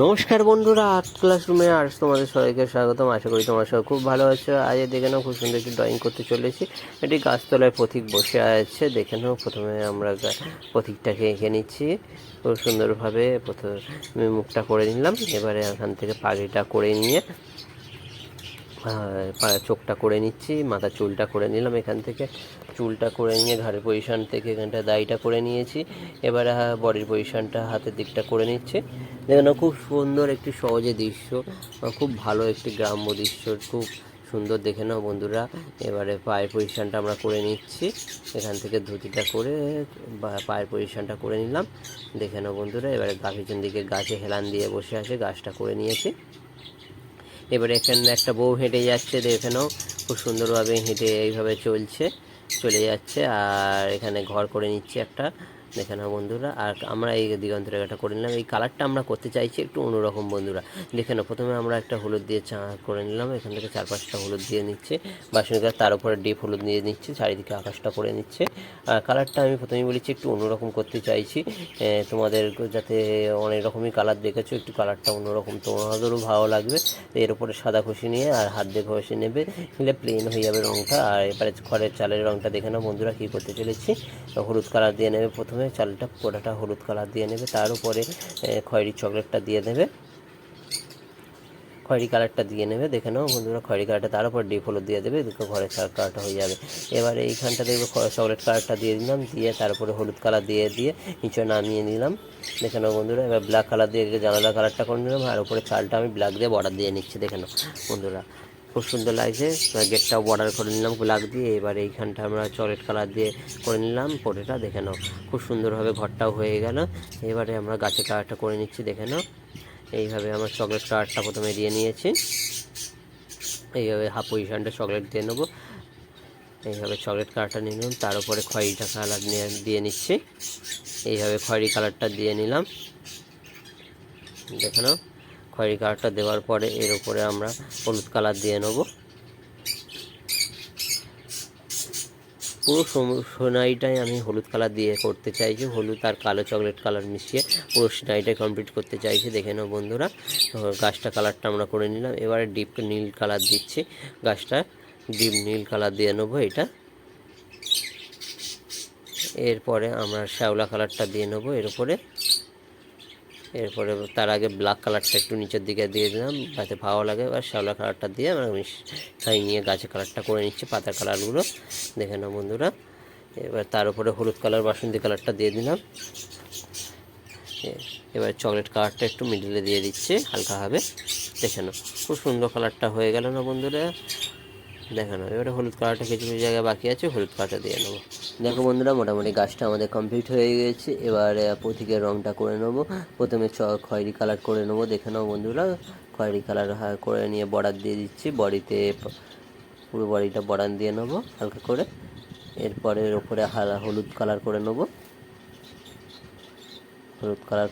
নমস্কার বন্ধুরা আর্ট ক্লাসরুমে আর্টস তোমাদের সবাইকে স্বাগতম। আশা করি তোমার সবাই খুব ভালো আছো। আজ দেখে নাও খুব সুন্দর একটি ড্রয়িং করতে চলেছি। এটি গাছতলায় প্রতীক বসে আছে। দেখে নাও, প্রথমে আমরা প্রতীকটাকে এঁকে নিচ্ছি। খুব সুন্দরভাবে প্রথমে মুখটা করে নিলাম। এবারে এখান থেকে পাগড়িটা করে নিয়ে চোখটা করে নিচ্ছি মাথা চুলটা করে নিলাম এখান থেকে। চুলটা করে নিয়ে, ঘাড়ের পজিশন থেকে এখানটা দাড়িটা করে নিয়েছি। এবার বডির পজিশনটা হাতের দিকটা করে নিচ্ছে। দেখেন খুব সুন্দর একটি সহজে দৃশ্য খুব ভালো একটি গ্রাম্য দৃশ্য, খুব সুন্দর দেখে নাও বন্ধুরা। এবারে পায়ের পজিশনটা আমরা করে নিচ্ছি। এখান থেকে ধুতিটা করে পায়ের পজিশনটা করে নিলাম। দেখে নাও বন্ধুরা, এবারে গা দিকে গাছে হেলান দিয়ে বসে আছে, গাছটা করে নিয়েছি। এবারে এখানে একটা বউ হেঁটে যাচ্ছে, দেখে নাও, খুব সুন্দরভাবে হেঁটে এইভাবে চলছে। চলে যাচ্ছে আর এখানে ঘর করে নিচ্ছে একটা। দেখে নাও বন্ধুরা, আর আমরা এই দিগন্ত রেখাটা করে নিলাম। এই কালারটা আমরা করতে চাইছি একটু অন্যরকম বন্ধুরা। দেখে নাও, প্রথমে আমরা একটা হলুদ দিয়ে চা করে নিলাম। এখান থেকে চার পাঁচটা হলুদ দিয়ে নিচ্ছে। বাসন গাছ তার উপরে ডিপ হলুদ দিয়ে নিচ্ছে, চারিদিকে আকাশটা করে নিচ্ছে। আর কালারটা আমি প্রথমেই বলেছি একটু অন্যরকম করতে চাইছি। তোমাদের যাতে অনেক রকমই কালার দেখেছ, একটু কালারটা অন্যরকম তোমাদেরও ভালো লাগবে। এর উপরে সাদা খুশি নিয়ে আর হাত দিয়ে ঘষে নেবে, নিলে প্লেন হয়ে যাবে রঙটা আর এবারে খড়ের চালের রঙটা দেখে নাও বন্ধুরা কী করতে চলেছি। হলুদ কালার দিয়ে নেবে প্রথমে। চালটা পোড়াটা হলুদ কালার দিয়ে নেবে, তার উপরে খয়েরি চকলেটটা দিয়ে দেবে। খয়েরি কালারটা দিয়ে নেবে, দেখে নাও বন্ধুরা, খয়েরি কালারটা তার উপর ডিপ হলুদ দিয়ে দেবে দেখো ঘরের কালারটা হয়ে যাবে। এবারে এইখানটা দেখবে চকলেট কালারটা দিয়ে দিলাম, দিয়ে তারপরে হলুদ কালার দিয়ে দিয়ে নিচে নামিয়ে নিলাম। দেখে নাও বন্ধুরা, এবার ব্ল্যাক কালার দিয়ে জানালা কালারটা করে নিলাম, আর উপরে চালটা আমি ব্ল্যাক দিয়ে বর্ডার দিয়ে নিচ্ছি, দেখে নাও বন্ধুরা। খুব সুন্দর লাগছে। গেটটাও বর্ডার করে নিলাম ব্ল্যাক দিয়ে এবার এইখানটা আমরা চকলেট কালার দিয়ে করে নিলাম পোটেটা দেখে নাও, খুব সুন্দরভাবে ঘরটাও হয়ে গেল। এবারে আমরা গাছের কালারটা করে নিচ্ছি, দেখে নাও। এইভাবে আমার চকলেট কালারটা প্রথমে দিয়ে নিয়েছি। এইভাবে হাফ পজিশনটা চকলেট দিয়ে নেব। এইভাবে চকলেট কালারটা নিয়ে নিলাম, তার উপরে খয়েরিটা কালার নিয়ে, দিয়ে নিচ্ছি। এইভাবে খয়েরি কালারটা দিয়ে নিলাম। দেখে নাও। খয়েরি কালারটা দেওয়ার পরে এর উপরে আমরা হলুদ কালার দিয়ে নেব। পুরো সোনাইটাই আমি হলুদ কালার দিয়ে করতে চাইছি। হলুদ আর কালো চকলেট কালার মিশিয়ে পুরো সোনাইটাই কমপ্লিট করতে চাইছি। দেখে নাও বন্ধুরা গাছটা কালারটা আমরা করে নিলাম। এবারে ডিপ নীল কালার দিচ্ছি। গাছটা ডিপ নীল কালার দিয়ে নেব এটা। এরপরে আমরা শ্যাওলা কালারটা দিয়ে নেব। এর উপরে এরপরে তার আগে ব্ল্যাক কালারটা একটু নিচের দিকে দিয়ে দিলাম, যাতে ভালো লাগে। এবার শ্যাওলা কালারটা দিয়ে আমরা মিশাই নিয়ে গাছের কালারটা করে নিচ্ছি, পাতার কালারগুলো দেখে নাও বন্ধুরা। এবার তার উপরে হলুদ কালার বাসন্তী কালারটা দিয়ে দিলাম। এবার চকলেট কালারটা একটু মিডিলে দিয়ে দিচ্ছে, হালকাভাবে। দেখে নাও, খুব সুন্দর কালারটা হয়ে গেল না বন্ধুরা? দেখো না এবারে হলুদ কালারটা কিছু কিছু জায়গায় বাকি আছে, হলুদ কালারটা দিয়ে নেব দেখো বন্ধুরা, মোটামুটি গাছটা আমাদের কমপ্লিট হয়ে গেছে। এবারে প্রতীকের রংটা করে নেব। প্রথমে চ, খয়েরি কালার করে নেব। দেখে নাও বন্ধুরা, খয়েরি কালার করে নিয়ে বর্ডার দিয়ে দিচ্ছি। বডিতে পুরো বডিটা বর্ডার দিয়ে নেব, হালকা করে। এরপরে হালা, হলুদ কালার করে নেব। হলুদ কালার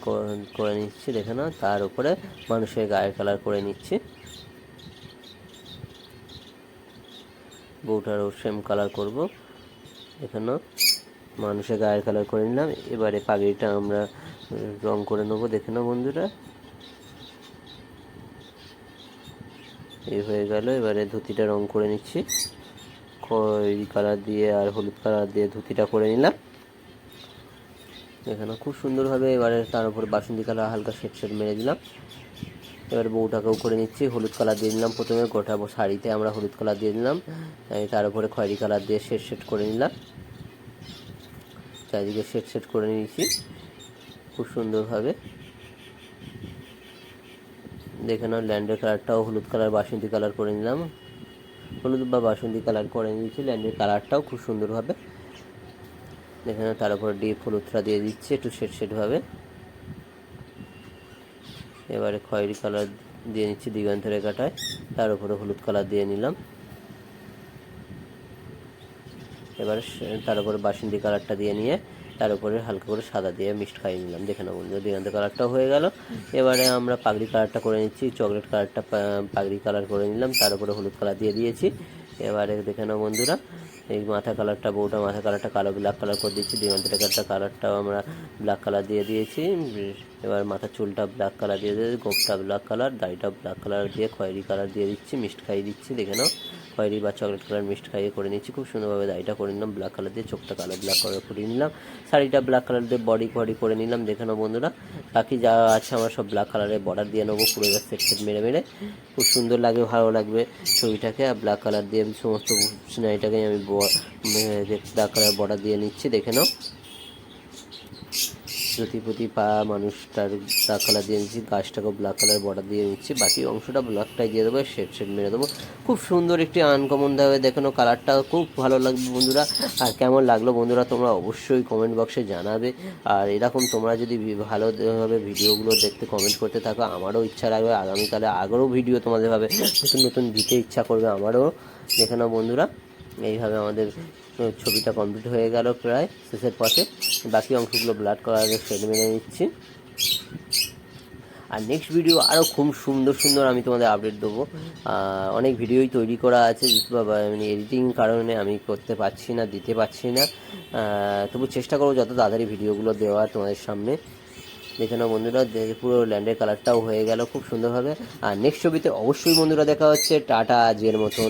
করে নিচ্ছি, দেখে নাও। তার উপরে মানুষের গায়ের কালার করে নিচ্ছি। বউটারও সেম কালার করব। এখানেও মানুষের গায়ের কালার করে নিলাম। এবারে পাগড়িটা আমরা রং করে নেব। দেখে নাও বন্ধুরা। এই হয়ে গেল। এবারে ধুতিটা রং করে নিচ্ছি। খয়েরি কালার দিয়ে আর হলুদ কালার দিয়ে ধুতিটা করে নিলাম। এখানে খুব সুন্দরভাবে এবারে তার উপর বাসন্তী কালার হালকা শেড শেড মেরে দিলাম। এবার বউটাকেও করে নিচ্ছি, হলুদ কালার দিয়ে দিলাম প্রথমে গোটা শাড়িতে আমরা হলুদ কালার দিয়ে দিলাম তার উপরে খয়েরি কালার দিয়ে শেড শেড করে নিলাম। চারিদিকে শেড শেড করে নিয়েছি, খুব সুন্দরভাবে। দেখে নাও, ল্যান্ডের কালারটাও হলুদ কালার বাসন্তী কালার করে নিলাম। হলুদ বা বাসন্তী কালার করে নিয়েছি, ল্যান্ডের কালারটাও খুব সুন্দরভাবে। দেখে নাও, তার উপরে ডিপ হলুদটা দিয়ে দিচ্ছি, একটু শেড শেডভাবে এবারে খয়েরি কালার দিয়ে নিচ্ছি দিগন্ত রেখাটায় তার উপরে হলুদ কালার দিয়ে নিলাম। এবারে তার উপরে বাসন্তী কালারটা দিয়ে নিয়ে, তার উপরে হালকা করে সাদা দিয়ে মিক্সড খাইয়ে নিলাম। দেখে বন্ধুরা দিগন্ত কালারটাও হয়ে গেল। এবারে আমরা পাগড়ি কালারটা করে নিচ্ছি চকলেট কালারটা পাগড়ি কালার করে নিলাম। তার উপরে হলুদ কালার দিয়ে দিয়েছি। এবারে দেখে নাও বন্ধুরা এই মাথা কালারটা বউটা মাথা কালারটা কালো ব্ল্যাক কালার করে দিচ্ছি দিগন্তের একটা কালারটাও আমরা ব্ল্যাক কালার দিয়ে দিয়েছি। এবার মাথার চুলটা ব্ল্যাক কালার দিয়ে দিয়েছি, গোপটা ব্ল্যাক কালার দাড়িটা ব্ল্যাক কালার দিয়ে খয়েরি কালার দিয়ে দিচ্ছি, মিষ্টি খাইয়ে দিচ্ছি, দেখে নাও। খয়েরি বা চকলেট কালার মিষ্ট খাইয়ে করে নিচ্ছি খুব সুন্দরভাবে দাড়িটা করে নিলাম ব্ল্যাক কালার দিয়ে চোখটা কালো ব্ল্যাক কালার করিয়ে নিলাম। শাড়িটা ব্ল্যাক কালার দিয়ে বডি বডি করে নিলাম। দেখে নাও বন্ধুরা, বাকি যা আছে আমার সব ব্ল্যাক কালারের বর্ডার দিয়ে নেব, পুরো সেট সেট মেরে মেরে। খুব সুন্দর লাগবে ভালো লাগবে ছবিটাকে। আর ব্ল্যাক কালার দিয়ে আমি সমস্ত সিনারিটাকে আমি ব্ল্যাক কালার বর্ডার দিয়ে নিচ্ছি, দেখে নাও। প্রতি প্রতি পা মানুষটার ব্ল্যাক কালার দিয়ে নিচ্ছি গাছটাকেও ব্ল্যাক কালার বর্ডার দিয়ে নিচ্ছি বাকি অংশটা ব্ল্যাকটাই দিয়ে দেবো শেড শেড মেরে দেবো। খুব সুন্দর একটি আনকমন দেবে দেখানো কালারটা খুব ভালো লাগবে বন্ধুরা। আর কেমন লাগল বন্ধুরা তোমরা অবশ্যই কমেন্ট বক্সে জানাবে। আর এরকম তোমরা যদি ভালোভাবে ভিডিওগুলো দেখতে কমেন্ট করতে থাকো, আমারও ইচ্ছা লাগবে। আগামীকালে আরও ভিডিও তোমাদের ভাবে নতুন নতুন দিতে ইচ্ছা করবে আমারও। দেখে নাও বন্ধুরা। এইভাবে আমাদের ছবিটা কমপ্লিট হয়ে গেল প্রায় শেষের পথে। বাকি অংশগুলো ব্লাড করার আগে শেড মেরে নিচ্ছি। আর নেক্সট ভিডিও আরও খুব সুন্দর সুন্দর আমি তোমাদের আপডেট দেবো। অনেক ভিডিওই তৈরি করা আছে মানে এডিটিং কারণে আমি করতে পারছি না, দিতে পারছি না। তবু চেষ্টা করব যত তাড়াতাড়ি ভিডিওগুলো দেওয়া তোমাদের সামনে। দেখে নাও বন্ধুরা পুরো ল্যান্ডের কালারটাও হয়ে গেল খুব সুন্দরভাবে। আর নেক্সট ছবিতে অবশ্যই বন্ধুরা দেখা হচ্ছে। টাটা, আজকের মতন।